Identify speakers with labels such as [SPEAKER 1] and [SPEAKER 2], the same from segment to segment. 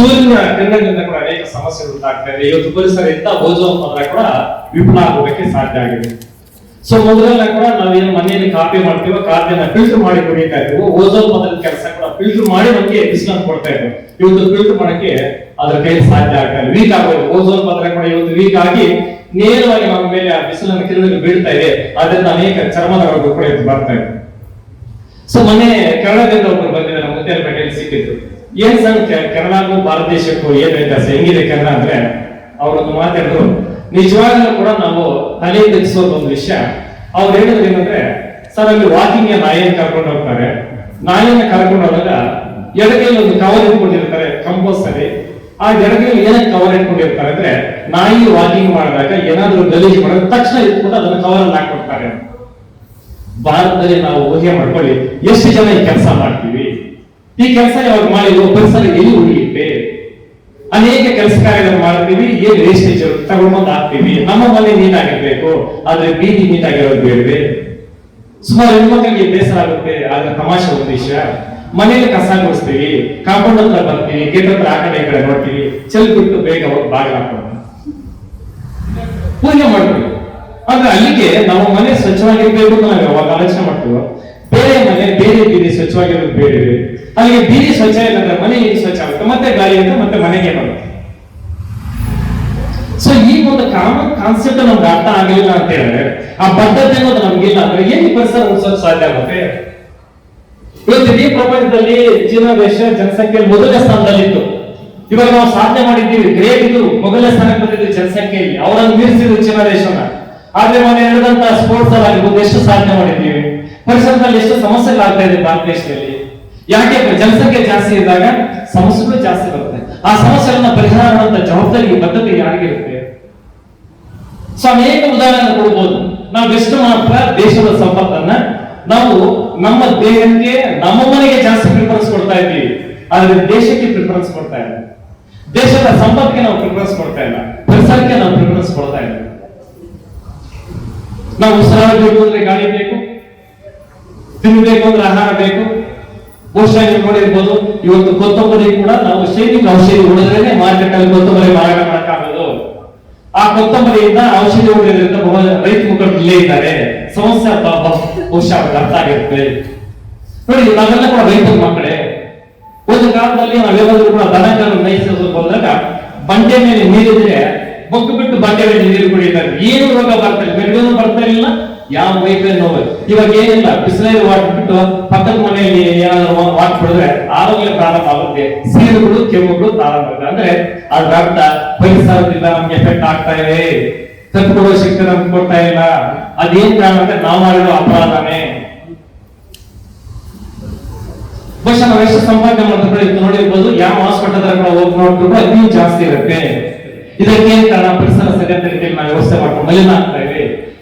[SPEAKER 1] ಸೂರ್ಯನ ಕಿರಣದಿಂದ ಕೂಡ ಅನೇಕ ಸಮಸ್ಯೆಗಳು ಉಂಟಾಗ್ತಾ ಇದೆ. ಇವತ್ತು ಪರಿಸರದಿಂದ ಓಜೋನ್ ಪದರ ಕೂಡ ವಿಫಲ ಆಗೋದಕ್ಕೆ ಸಾಧ್ಯ ಆಗಿದೆ. ಸೊ ಮೊದಲೆಲ್ಲ ಕೂಡ ನಾವೇನು ಮನೆಯಲ್ಲಿ ಕಾಪಿ ಮಾಡ್ತೀವೋ ಕಾಫಿಯನ್ನ ಫಿಲ್ಟರ್ ಮಾಡಿ ಕುಡಿತಾ ಓಜೋನ್ ಪದರದ ಕೆಲಸ ಕೂಡ ಫಿಲ್ಟರ್ ಮಾಡಿ ನಮಗೆ ಬಿಸಿಲನ್ನು ಕೊಡ್ತಾ ಇದ್ವಿ. ಇವತ್ತು ಫಿಲ್ಟರ್ ಮಾಡಕ್ಕೆ ಅದ್ರ ಕೈ ಸಾಧ್ಯ ಆಗ್ತಾ ಇಲ್ಲ. ವೀಕ್ ಆಗೋದು. ಓಜೋನ್ ಪದರ ಕೂಡ ಇವತ್ತು ವೀಕ್ ಆಗಿ ನೇರವಾಗಿ ನಮ್ಮ ಮೇಲೆ ಆ ಬಿಸಿಲನ್ನು ಕಿರಣಗಳು ಬೀಳ್ತಾ ಇದೆ. ಅದರಿಂದ ಅನೇಕ ಚರ್ಮದ ರೋಗಗಳು ಕೂಡ ಇದು ಬರ್ತಾ ಇದೆ. ಸೊ ಮೊನ್ನೆ ಕೆರಳದಿಂದ ಒಬ್ಬರು ಬಂದಿದ್ದಾರೆ. ಮುತ್ತೇನಪೇಟೆಯಲ್ಲಿ ಸಿಕ್ಕಿದ್ರು. ಏನ್ ಸರ್ ಕನ್ನಡಕ್ಕೂ ಭಾರತ ದೇಶಕ್ಕೂ ಏನ್ ವ್ಯತ್ಯಾಸ? ಹೆಂಗಿದೆ ಕನ್ನಡ ಅಂದ್ರೆ? ಅವರೊಂದು ಮಾತಾಡಿದ್ರು. ನಿಜವಾಗ್ಲೂ ಕೂಡ ನಾವು ತಲೆ ತೆಗಿಸೋದು ಒಂದು ವಿಷಯ. ಅವ್ರು ಹೇಳಿದ್ರು ಏನಂದ್ರೆ, ಸರ್, ಅಲ್ಲಿ ವಾಕಿಂಗ್ ನಾಯಿಯನ್ನು ಕರ್ಕೊಂಡು ಹೋಗ್ತಾರೆ? ನಾಯಿನ ಕರ್ಕೊಂಡು ಹೋದಾಗ ಎಡಗೈಲಿ ಒಂದು ಕವರ್ ಇಟ್ಕೊಂಡಿರ್ತಾರೆ ಅಲ್ಲಿ. ಆ ಎಡಗೈಲಿ ಏನಕ್ಕೆ ಕವರ್ ಇಟ್ಕೊಂಡಿರ್ತಾರೆ ಅಂದ್ರೆ, ನಾಯಿ ವಾಕಿಂಗ್ ಮಾಡಿದಾಗ ಏನಾದ್ರೂ ಗಲೀಜು ಮಾಡಿದ್ರೆ ತಕ್ಷಣ ಇಟ್ಕೊಂಡು ಅದನ್ನ ಕವರ್ ಹಾಕೊಡ್ತಾರೆ ಭಾರತದಲ್ಲಿ ನಾವು ಊಹೆ ಮಾಡ್ಕೊಳ್ಳಿ, ಎಷ್ಟು ಜನ ಈ ಕೆಲಸ ಮಾಡ್ತೀವಿ? ಈ ಕೆಲಸ ಯಾವಾಗ ಮಾಡಿದ್ರು ಪರಿಸರ ಎಲ್ಲಿ ಉಳಿಯುತ್ತೆ? ಅನೇಕ ಕೆಲಸ ಕಾರ್ಯಗಳನ್ನು ಮಾಡ್ತೀವಿ, ಏನ್ ವೇಸ್ಟೇಜ್ ತಗೊಂಡ್ಬಂದು ಹಾಕ್ತೀವಿ. ನಮ್ಮ ಮನೆ ನೀಟಾಗಿರ್ಬೇಕು, ಆದ್ರೆ ಬೀದಿ ನೀಟಾಗಿರೋದು ಬೇಡವೆ. ಸುಮಾರು ಹೆಣ್ಮಕ್ಳಿಗೆ ಬೇಸರ ಆಗುತ್ತೆ, ಆದ್ರೆ ತಮಾಷೆ ಉದ್ದೇಶ ಮನೇಲಿ ಕಸ ಗುಡಿಸ್ತೀವಿ, ಕಾಂಪೌಂಡ್ ಹತ್ರ ಬರ್ತೀವಿ, ಗೇಟ್ ಹತ್ರ ಆ ಕಡೆ ಈ ಕಡೆ ನೋಡ್ತೀವಿ. ಚೆಲ್ ಬಿಟ್ಟು ಬೇಗ ಹೋಗಿ ಬಾಗಿಲು ಹಾಕೋಣ. ಪೂಜೆ ಮಾಡ್ತೀವಿ. ಆದ್ರೆ ಅಲ್ಲಿಗೆ ನಮ್ಮ ಮನೆ ಸ್ವಚ್ಛವಾಗಿರ್ಬೇಕು ಅಂತ ನಾವು ಯಾವಾಗ ಆಲೋಚನೆ ಮಾಡ್ತೀವೋ? ಬೇರೆ ಮನೆ, ಬೇರೆ ಬೀದಿ ಸ್ವಚ್ಛವಾಗಿರೋದು ಬೇರೆ ಅಲ್ಲಿಗೆ ಬೀದಿ ಸ್ವಚ್ಛ ಇಲ್ಲಂದ್ರೆ ಮನೆ ಸ್ವಚ್ಛ ಆಗುತ್ತೆ? ಮತ್ತೆ ಗಾಳಿ ಅಂತ ಮತ್ತೆ ಮನೆಗೆ ಬರುತ್ತೆ. ಸೊ ಈ ಒಂದು ಕಾಮನ್ ಕಾನ್ಸೆಪ್ಟ್ ನಮ್ಗೆ ಅರ್ಥ ಆಗಲಿಲ್ಲ ಅಂತ ಹೇಳಿದ್ರೆ, ಆ ಬದ್ಧತೆ ಅನ್ನೋದು ನಮ್ಗಿಲ್ಲ ಅಂದ್ರೆ ಏನ್ ಈ ಪರಿಸರ ಉಳಿಸೋದು ಸಾಧ್ಯ ಆಗುತ್ತೆ? ಇವತ್ತು ಇಡೀ ಪ್ರಪಂಚದಲ್ಲಿ ಚೀನಾ ದೇಶ ಜನಸಂಖ್ಯೆ ಮೊದಲ ಸ್ಥಾನದಲ್ಲಿತ್ತು. ಇವಾಗ ನಾವು ಸಾಧನೆ ಮಾಡಿದ್ದೀವಿ. ಗ್ರೇಟ್ ಇದು. ಮೊದಲ ಸ್ಥಾನಕ್ಕೆ ಬಂದಿದ್ದೀವಿ ಜನಸಂಖ್ಯೆಯಲ್ಲಿ ಅವರನ್ನು ಮೀರಿಸಿದ್ರು ಚೀನಾ ದೇಶನ ಆದ್ರೆ ಮೊನ್ನೆ ನಡೆದಂತ ಸ್ಪೋರ್ಟ್ಸ್ ಅಲ್ಲಿ ಎಷ್ಟು ಸಾಧನೆ ಮಾಡಿದ್ದೀವಿ? ಪರಿಸರದಲ್ಲಿ ಎಷ್ಟು ಸಮಸ್ಯೆಗಳಾಗ್ತಾ ಇದೆ ಭಾರತ ದೇಶದಲ್ಲಿ? ಯಾಕೆ ಜನಸಂಖ್ಯೆ ಜಾಸ್ತಿ ಇದ್ದಾಗ ಸಮಸ್ಯೆಗಳು ಜಾಸ್ತಿ ಬರುತ್ತೆ. ಆ ಸಮಸ್ಯೆಗಳನ್ನ ಪರಿಹಾರ ಮಾಡುವಂತ ಜವಾಬ್ದಾರಿ ಬದ್ಧತೆ ಯಾರಿಗಿರುತ್ತೆ ಸೊ ಅನೇಕ ಉದಾಹರಣೆ ಕೊಡ್ಬೋದು? ನಾವು ಎಷ್ಟು ಮಾತ್ರ ದೇಶದ ಸಂಪತ್ತನ್ನ ನಾವು ನಮ್ಮ ದೇಹಕ್ಕೆ, ನಮ್ಮ ಮನೆಗೆ ಜಾಸ್ತಿ ಪ್ರಿಫರೆನ್ಸ್ ಕೊಡ್ತಾ ಇದ್ದೀವಿ. ಆದ್ರೆ ದೇಶಕ್ಕೆ ಪ್ರಿಫರೆನ್ಸ್ ಕೊಡ್ತಾ ಇಲ್ಲ. ದೇಶದ ಸಂಪತ್ತಿಗೆ ನಾವು ಪ್ರಿಫರೆನ್ಸ್ ಕೊಡ್ತಾ ಇಲ್ಲ. ಪರಿಸರಕ್ಕೆ ನಾವು ಪ್ರಿಫರೆನ್ಸ್ ಕೊಡ್ತಾ ಇಲ್ಲ. ನಾವು ಉಸಿರಾಡಬೇಕು ಅಂದ್ರೆ ಗಾಳಿ ಬೇಕು ತಿನ್ನಬೇಕು ಅಂದ್ರೆ ಆಹಾರ ಬೇಕು ನೀವು ನೋಡಿರ್ಬೋದು ಇವತ್ತು ಕೊತ್ತಂಬರಿ ಕೂಡ ನಾವು ಸೈನಿಕ ಔಷಧಿ ಹೊಡೆದ್ರೆ ಮಾರ್ಕೆಟ್ ಅಲ್ಲಿ ಕೊತ್ತಂಬರಿ ಮಾರಾಟ ಮಾಡಕ್ಕಾಗೋದು. ಆ ಕೊತ್ತಂಬರಿಯಿಂದ ಔಷಧಿ ಹೊಡೆಯೋದ್ರಿಂದ ರೈತ ಮುಖಂಡರು ಇಲ್ಲೇ ಇದ್ದಾರೆ. ಸಮಸ್ಯೆ ಬಹುಶಃ ಅರ್ಥ ಆಗಿರುತ್ತೆ. ನೋಡಿ ನಾವೆಲ್ಲ ಕೂಡ ರೈತರ ಮಕ್ಕಳೇ, ಒಂದು ಕಾಲದಲ್ಲಿ ನಾವೆಲ್ಲರೂ ಕೂಡ ದನಗಳನ್ನು ಮೇಯಿಸೋದು ಬಂದಾಗ ಬಂಡೆ ಮೇಲೆ ನೀರಿದ್ರೆ ಬೊಕ್ಕು ಬಿಟ್ಟು ಬಂಡೆ ಮೇಲೆ ನೀರು ಕುಡಿತಾರೆ. ಏನು ರೋಗ ಬರ್ತಾ ಇಲ್ಲ. ಬೆಳಗ್ಗೆ ಬರ್ತಾ ಇಲ್ಲ. ಯಾವ ವೈಕಲ್ ನೋವು? ಇವಾಗ ಏನಿಲ್ಲ ಬಿಸಿಲಲ್ಲಿ ವಾಟ್ ಬಿಟ್ಟು ಪಕ್ಕದ ಮನೆಯಲ್ಲಿ ಏನಾದ್ರು ವಾಟ್ ಬಿಡಿದ್ರೆ ಆರೋಗ್ಯ ಪ್ರಾರಂಭ ಆಗುತ್ತೆ. ಸೀರುಗಳು ಕೆಮ್ಮುಗಳು ಪ್ರಾರಂಭ ಆಗುತ್ತೆ. ಅಂದ್ರೆ ಅದ್ರ ಅರ್ಥ, ಪರಿಸರದಿಂದ ನಮ್ಗೆ ಎಫೆಕ್ಟ್ ಆಗ್ತಾ ಇದೆ. ತಪ್ಪುಕೊಡೋ ಶಕ್ತಿ ನಮ್ಗೆ ಕೊಡ್ತಾ ಇಲ್ಲ. ಅದೇನ್ ಕಾರಣ ಅಂದ್ರೆ ನಾವು ಮಾಡಿರೋ ಅಪರಾಧನೇ. ಬಹುಶಃ ನಾವು ಎಷ್ಟು ಸಂಪಾದನೆ ಮಾಡಿದ್ರೆ ಇದು ನೋಡಿರ್ಬೋದು. ಯಾವ ಹಾಸ್ಪಿಟಲ್ ಕೂಡ ಹೋಗಿ ನೋಡಿದ್ರು ಇನ್ನೂ ಜಾಸ್ತಿ ಇರುತ್ತೆ. ಇದಕ್ಕೆ ಕಾರಣ? ಪರಿಸರ ಸರಿಯಾದ ರೀತಿಯಲ್ಲಿ ನಾವು ವ್ಯವಸ್ಥೆ ಮಾಡ್ಕೊಂಡು ಮಲಿನ ಆಗ್ತಾ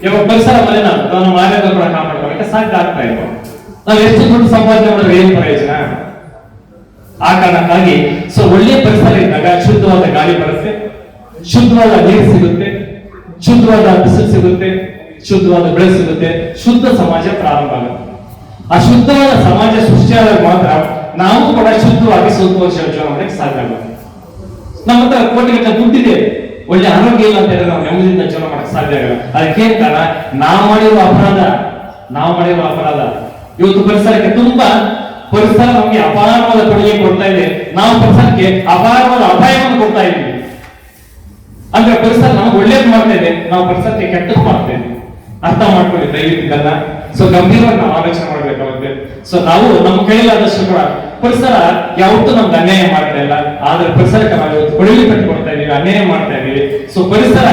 [SPEAKER 1] ಇದೆ ಯಾವಾಗ ಪರಿಸರ ಮಲಿನ ನಾನು ಆರೋಗ್ಯ ಕೂಡ ಕಾಪಾಡ್ಕೊಳಕ್ಕೆ ಸಾಧ್ಯ ಆಗ್ತಾ ಇಲ್ಲ. ನಾವು ಎಷ್ಟು ದುಡ್ಡು ಸಂಪಾದನೆ ಮಾಡಿದ್ರೆ ಏನ್ ಪ್ರಯೋಜನ? ಆ ಕಾರಣಕ್ಕಾಗಿ, ಸೊ ಒಳ್ಳೆಯ ಪರಿಸರ ಇದ್ದಾಗ ಶುದ್ಧವಾದ ಗಾಳಿ ಬರುತ್ತೆ, ಶುದ್ಧವಾದ ನೀರು ಸಿಗುತ್ತೆ, ಶುದ್ಧವಾದ ಬಿಸಿಲು ಸಿಗುತ್ತೆ, ಶುದ್ಧವಾದ ಬೆಳೆ ಸಿಗುತ್ತೆ, ಶುದ್ಧ ಸಮಾಜ ಪ್ರಾರಂಭ ಆಗುತ್ತೆ. ಆ ಶುದ್ಧವಾದ ಸಮಾಜ ಸೃಷ್ಟಿಯಾದಾಗ ಮಾತ್ರ ನಾವು ಕೂಡ ಶುದ್ಧವಾಗಿ ಸಂತೋಷ ಜೀವನ ಮಾಡಕ್ಕೆ ಸಾಧ್ಯ ಆಗುತ್ತೆ. ನಮ್ಮ ಹತ್ರ ಕೋಟಿಗಟ್ಟಲೆ ದುಡ್ಡಿದೆ. ಒಳ್ಳೆ ಆರೋಗ್ಯ ಇಲ್ಲ ಅಂತ ಹೇಳಿದ್ರೆ ನಾವು ನೆಮ್ಮದಿಯಿಂದ ಜೀವನ ಮಾಡಕ್ಕೆ ಸಾಧ್ಯ ಆಗಲ್ಲ. ಅದಕ್ಕೆ ಏನ್ ಕಾರಣ? ನಾವು ಮಾಡಿರುವ ಅಪರಾಧ, ನಾವು ಮಾಡಿರುವ ಅಪರಾಧ. ಇವತ್ತು ಪರಿಸರಕ್ಕೆ ತುಂಬಾ ಪರಿಸರ ನಮಗೆ ಅಪಾರವಾದ ಕೊಡುಗೆ ಕೊಡ್ತಾ ಇದೆ. ನಾವು ಪರಿಸರಕ್ಕೆ ಅಪಾರವಾದ ಅಪಾಯವನ್ನು ಕೊಡ್ತಾ ಇದ್ದೀವಿ. ಅಂದ್ರೆ ಪರಿಸರ ನಮ್ಗೆ ಒಳ್ಳೇದು ಮಾಡ್ತಾ ಇದೆ, ನಾವು ಪರಿಸರಕ್ಕೆ ಕೆಟ್ಟದ್ದು ಮಾಡ್ತಾ ಇದ್ದೀವಿ. ಅರ್ಥ ಮಾಡ್ಕೊಳ್ಳಿ ದಯವಿಟ್ಟು ಸೊ ಗಂಭೀರವಾಗಿ ನಾವು ಆಲೋಚನೆ ಮಾಡ್ಬೇಕಾಗುತ್ತೆ. ಸೊ ನಾವು ನಮ್ಮ ಕೈಲಾದಷ್ಟು ಕೂಡ ಪರಿಸರ ಯಾವತ್ತೂ ನಮ್ಗೆ ಅನ್ಯಾಯ ಮಾಡ್ತಾ ಇಲ್ಲ. ಆದ್ರೆ ಪರಿಸರಕ್ಕೆ ನಾವು ಕೊಡುಗೆ ಕಟ್ಟಿ ಕೊಡ್ತಾ ಇದೀವಿ, ಅನ್ಯಾಯ ಮಾಡ್ತಾ ಇದೀವಿ. ಸೊ ಪರಿಸರ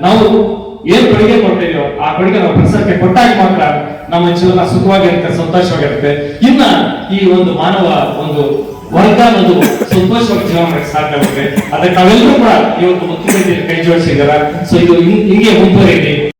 [SPEAKER 1] ನಾವು ಏನ್ ಕೊಡುಗೆ ಕೊಡ್ತೀವೋ ಆ ಕೊಡುಗೆ ನಾವು ಪರಿಸರಕ್ಕೆ ಕೊಟ್ಟಾಗ ಮಾತ್ರ ನಮ್ಮ ಜೀವನ ಸುಖವಾಗಿರುತ್ತೆ, ಸಂತೋಷವಾಗಿರುತ್ತೆ. ಇನ್ನ ಈ ಒಂದು ಮಾನವ ಒಂದು ವರ್ಗ ಅನ್ನೋದು ಸಂತೋಷವಾಗಿ ಜೀವನ ಮಾಡಕ್ಕೆ ಸಾಧ್ಯ ಆಗುತ್ತೆ. ಅದಕ್ಕೆ ನಾವೆಲ್ಲರೂ ಕೂಡ ಇವತ್ತು ಮುಖ್ಯಮಂತ್ರಿ ಕೈ ಜೋಡಿಸಿದ್ದಾರೆ? ಸೊ ಇದು ಹಿಂಗ್- ಹಿಂಗೆ ಮುಂದುವರಿಯಲಿ